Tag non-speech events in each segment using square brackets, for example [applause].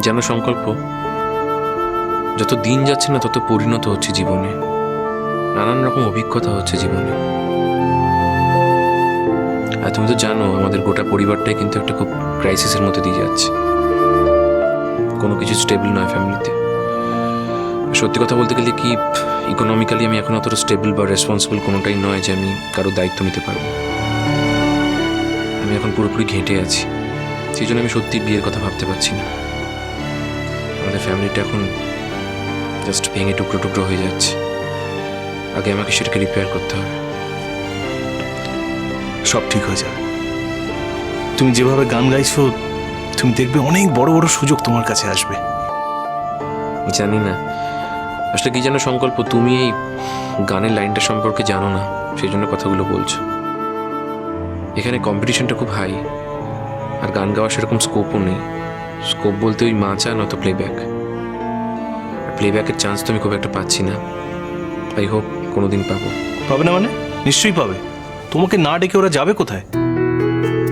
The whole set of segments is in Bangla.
যেন সংকল্প, যত দিন যাচ্ছে না তত পরিণত হচ্ছে জীবনে। নানান রকম অভিজ্ঞতা হচ্ছে জীবনে। আর তুমি তো জানো, আমাদের গোটা পরিবারটাই কিন্তু একটা খুব ক্রাইসিসের মধ্যে দিয়ে যাচ্ছে। কোনো কিছু স্টেবল নয় ফ্যামিলিতে সত্যি কথা বলতে গেলে কি ইকোনমিক্যালি আমি এখন অতটা স্টেবল বা রেসপন্সিবল কোনোটাই নয় যে আমি কারও দায়িত্ব নিতে পারব। আমি এখন পুরোপুরি ঘেঁটে আছি। সেই জন্য আমি সত্যি বিয়ের কথা ভাবতে পারছি না। আমাদের ফ্যামিলিটা এখন জাস্ট ভেঙে টুকরো টুকরো হয়ে যাচ্ছে। আগে আমাকে সেটাকে রিপেয়ার করতে হবে। সব ঠিক হয়ে যাবে। তুমি যেভাবে গান গাইছো তুমি দেখবে অনেক বড় বড় সুযোগ তোমার কাছে আসবে। জানি না। আসলে কি যেন সংকল্প তুমি এই গানের লাইনটা সম্পর্কে জানো না সেই জন্য কথাগুলো বলছো। এখানে কম্পিটিশনটা খুব হাই আর গান গাওয়ার সেরকম স্কোপও নেই। স্কোপ বলতে ওই মাচা নয়তো প্লেব্যাক প্লেব্যাকের চান্স তো আমি খুব একটা পাচ্ছি না। আই হোপ কোনোদিন পাবো। পাবে না মানে? নিশ্চয়ই পাবে। তোমাকে না ডেকে ওরা যাবে কোথায়?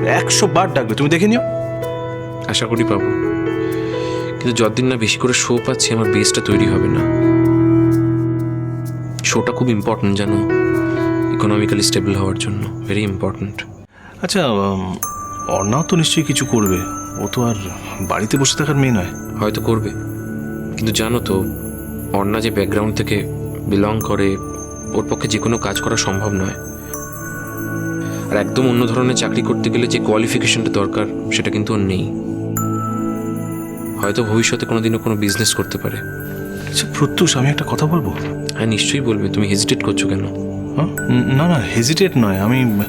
একশো বার ডাকবে তুমি দেখে নিও। আশা করি পাবো। কিন্তু যতদিন না বেশি করে শো পাচ্ছি আমার বেসটা তৈরি হবে না। শোটা খুব ইম্পর্ট্যান্ট জানো? ইকোনমিক্যালি স্টেবল হওয়ার জন্য। ভেরি ইম্পর্ট্যান্ট আচ্ছা অর্ণাও তো নিশ্চয়ই কিছু করবে। ও তো আর বাড়িতে বসে থাকার মেয়ে নয়। হয়তো করবে। কিন্তু জানো তো অর্ণা যে ব্যাকগ্রাউন্ড থেকে বিলং করে ওর পক্ষে যে কোনো কাজ করা সম্ভব নয়। আর একদম অন্য ধরনের চাকরি করতে গেলে যে কোয়ালিফিকেশনটা দরকার সেটা কিন্তু ওর নেই। হয়তো ভবিষ্যতে কোনোদিনও কোনো বিজনেস করতে পারে। আচ্ছা প্রত্যুষ আমি একটা কথা বলব? হ্যাঁ নিশ্চয়ই বলবে। তুমি হেজিটেট করছ কেন? হ্যাঁ? না না হেজিটেট নয়। আমি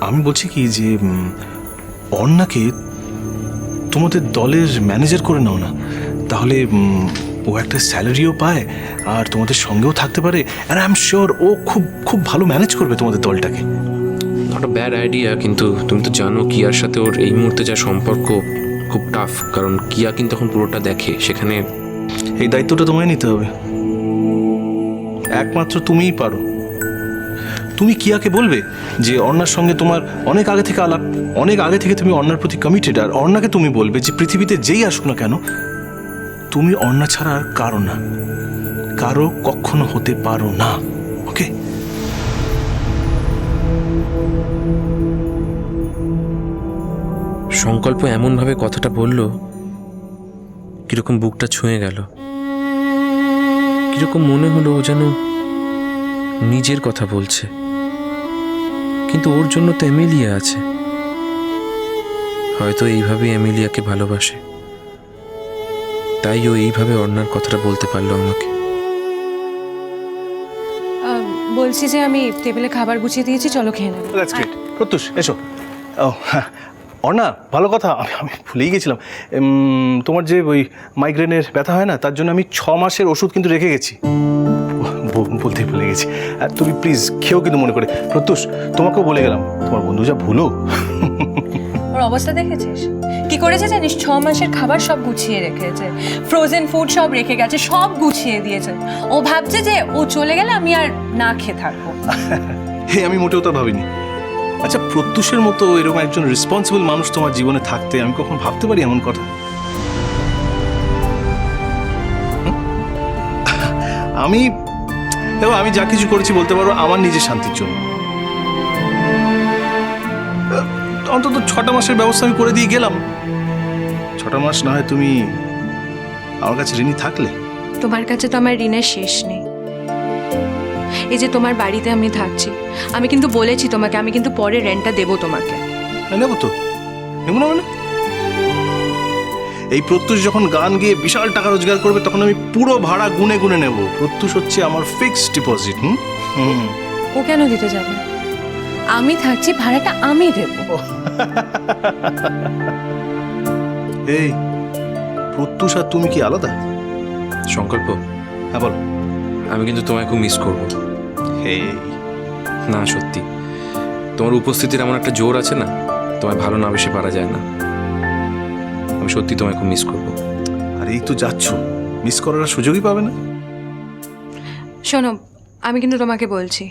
আমি বলছি কি যে অর্ণাকে তোমাদের দলের ম্যানেজার করে নাও না। তাহলে ও একটা স্যালারিও পায় আর তোমাদের সঙ্গেও থাকতে পারে আর আই এম শিওর ও খুব খুব ভালো ম্যানেজ করবে তোমাদের দলটাকে। নট আ ব্যাড আইডিয়া কিন্তু তুমি তো জানো কিয়ার সাথে ওর এই মুহূর্তে যা সম্পর্ক খুব টাফ কারণ কিয়া কিন্তু এখন পুরোটা দেখে সেখানে এই দায়িত্বটা তোমায় নিতে হবে। একমাত্র তুমিই পারো। তুমি কিয়াকে বলবে যে অর্ণার সঙ্গে তোমার অনেক আগে থেকে আলাপ, অনেক আগে থেকে তুমি অর্ণার প্রতি কমিটেড আর অর্ণাকে তুমি বলবে যে পৃথিবীতে যেই আসুক না কেন, তুমি অর্ণা ছাড়া আর কারও না। কারও কখনো হতে পারো না, ওকে? সংকল্প এমনভাবে কথাটা বলল, কীরকম বুকটা ছুঁয়ে গেল। কীরকম মনে হলো ও যেন নিজের কথা বলছে। কিন্তু ওর জন্য তো এমিলিয়া আছে। হয়তো এইভাবে এমিলিয়াকে ভালোবাসে। তাই ও এইভাবে অর্ণার কথাটা বলতে পারল আমাকে। বলছি যে আমি টেবিলে খাবার গুছিয়ে দিয়েছি চলো খেয়ে নেব দ্যাটস গ্রেট প্রত্যুষ এসো। ও হ্যাঁ। অর্ণা ভালো কথা। আমি আমি ভুলেই গেছিলাম। উম, তোমার যে ওই মাইগ্রেনের ব্যথা হয় না তার জন্য আমি ছ মাসের ওষুধ কিন্তু রেখে গেছি। বলতে ভুলে গেছি। আর তুমি প্লিজ খেয়েও কিন্তু মনে করে প্রত্যুষ তোমাকেও বলে গেলাম তোমার বন্ধু যা ভুলো। ওর অবস্থা দেখেছিস? কি করেছে জানিস? ছ মাসের খাবার সব গুছিয়ে রেখেছে। ফ্রোজেন ফুড সব রেখে গেছে সব গুছিয়ে দিয়েছে। ও ভাবছে যে ও চলে গেলে আমি আর না খেয়ে থাকব। [laughs] হে আমি মোটেও তা ভাবিনি। আচ্ছা প্রত্যুষের মতো এরকম একজন রেসপন্সিবল মানুষ তোমার জীবনে থাকতে আমি কখন ভাবতে পারি এমন কথা? আমি দেখো আমি যা কিছু করেছি বলতে পারো আমার নিজের শান্তির জন্য। অন্তত ছটা মাসের ব্যবস্থা আমি করে দিয়ে গেলাম। ছটা মাস না হয় তুমি আমার কাছে ঋণী থাকলে? তোমার কাছে তো আমার ঋণের শেষ নেই। এই যে তোমার বাড়িতে আমি থাকছি আমি কিন্তু বলেছি তোমাকে আমি কিন্তু পরে রেন্টটা দেবো তোমাকে। হ্যাঁ, নেব তো। নেব না মানে? এই প্রত্যুষ যখন গান গেয়ে বিশাল টাকা রোজগার করবে তখন আমি পুরো ভাড়া গুনে গুনে নেব। প্রত্যুষ হচ্ছে আমার ফিক্সড ডিপোজিট হুম? হুম। ও কেন দিতে যাবে? আমি থাকছি ভাড়াটা আমি দেবো। এই প্রত্যুষ আর তুমি কি আলাদা? সংকল্প। হ্যাঁ বলো। আমি কিন্তু তোমায় খুব মিস করব। এই না সত্যি। তোমার উপস্থিতির এমন একটা জোর আছে না? তোমায় ভালো না বেশি পারা যায় না। আমি সত্যি তোমায় খুব মিস করব। আর এই তো যাচ্ছ। মিস করার সুযোগই পাবে না। শোনো আমি কিন্তু তোমাকে বলছি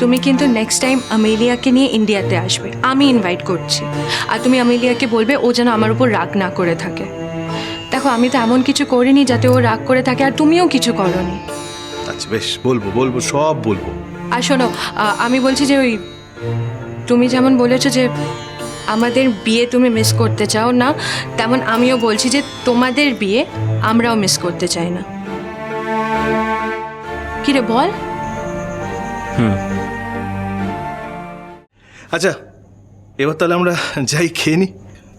তুমি কিন্তু নেক্সট টাইম আমেলিয়াকে নিয়ে ইন্ডিয়াতে আসবে। আমি ইনভাইট করছি। আর তুমি আমেলিয়াকে বলবে ও যেন আমার উপর রাগ না করে থাকে। দেখো আমি তো এমন কিছু করিনি যাতে ও রাগ করে থাকে আর তুমিও কিছু করনি। আচ্ছা বেশ বলব বলব সব বলব। আর শোনো আমি বলছি যে ওই তুমি যেমন বলেছ যে আমাদের বিয়ে তুমি মিস করতে চাও না তেমন আমিও বলছি যে তোমাদের বিয়ে আমরাও মিস করতে চাই না। কিরে বল। হুম। আচ্ছা এবার তাহলে আমরা যাই খেয়ে নিই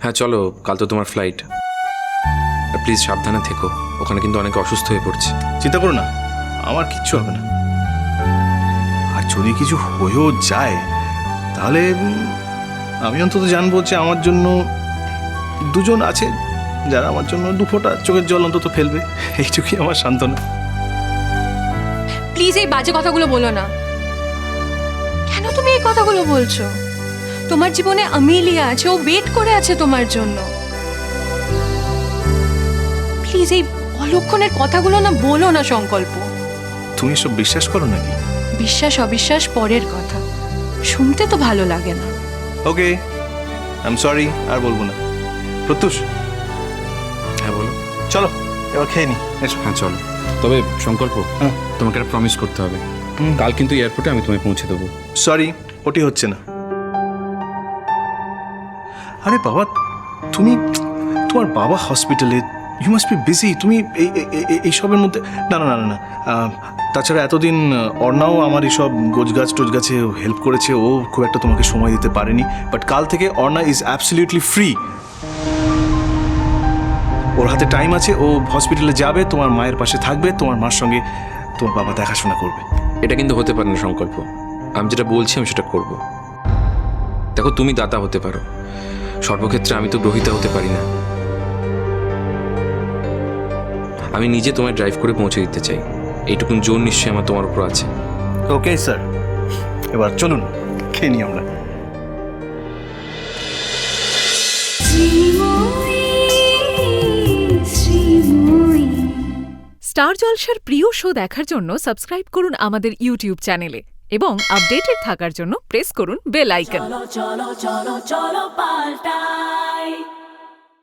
হ্যাঁ চলো কাল তো তোমার ফ্লাইট প্লিজ সাবধানে থেকো ওখানে কিন্তু অনেকে অসুস্থ হয়ে পড়ছে। চিন্তা করো না আমার কিচ্ছু হবে না। আর যদি কিছু হয়েও যায় তাহলে আমি অন্তত জানব যে আমার জন্য দুজন আছে যারা আমার জন্য দু ফোঁটা চোখের জল অন্তত ফেলবে। এইটুকুই আমার সান্ত্বনা। প্লিজ এই বাজে কথাগুলো বলো না। কেন তুমি এই কথাগুলো বলছো? তোমার জীবনে আমিলিয়া আছে ও ওয়েট করে আছে তোমার জন্য। প্লিজ এই অলক্ষণের কথাগুলো না বলো না সংকল্প। তুমি এসব বিশ্বাস করো নাকি? বিশ্বাস অবিশ্বাস পরের কথা। শুনতে তো ভালো লাগে না। ওকে আই এম সরি আর বলব না। প্রত্যুষ। হ্যাঁ বলো চলো এবার খেয়ে নি। হ্যাঁ চলো। তবে সংকল্প হ্যাঁ। তোমাকে একটা প্রমিস করতে হবে। কাল কিন্তু এয়ারপোর্টে আমি তোমায় পৌঁছে দেবো। সরি ওটি হচ্ছে না। আরে বাবা তুমি তোমার বাবা হসপিটালে ইউ মাস্ট বি বিজি তুমি এই, এই- এই- এইসবের মধ্যে না না না না তাছাড়া এতদিন অর্ণাও আমার এইসব গোছগাছ টোছগাছে হেল্প করেছে। ও খুব একটা তোমাকে সময় দিতে পারেনি। বাট কাল থেকে অর্ণা ইজ অ্যাবসলিউটলি ফ্রি ওর হাতে টাইম আছে। ও হসপিটালে যাবে, তোমার মায়ের পাশে থাকবে, তোমার মার সঙ্গে তোমার বাবা দেখাশোনা করবে। এটা কিন্তু হতে পারে না সংকল্প। আমি যেটা বলছি, আমি সেটা করব। দেখো, তুমি দাতা হতে পারো। সর্বক্ষেত্রে আমি তো গ্রহিতা হতে পারি না। আমি নিজে তোমায় ড্রাইভ করে পৌঁছে দিতে চাই। এইটুকুন জোর নিশ্চয়ই আমার তোমার উপর আছে। ওকে স্যার এবার চলুন খেয়ে নিই আমরা। স্টার জলসার প্রিয় শো দেখার জন্য সাবস্ক্রাইব করুন আমাদের ইউটিউব চ্যানেলে এবং আপডেটেড থাকার জন্য প্রেস করুন বেল আইকন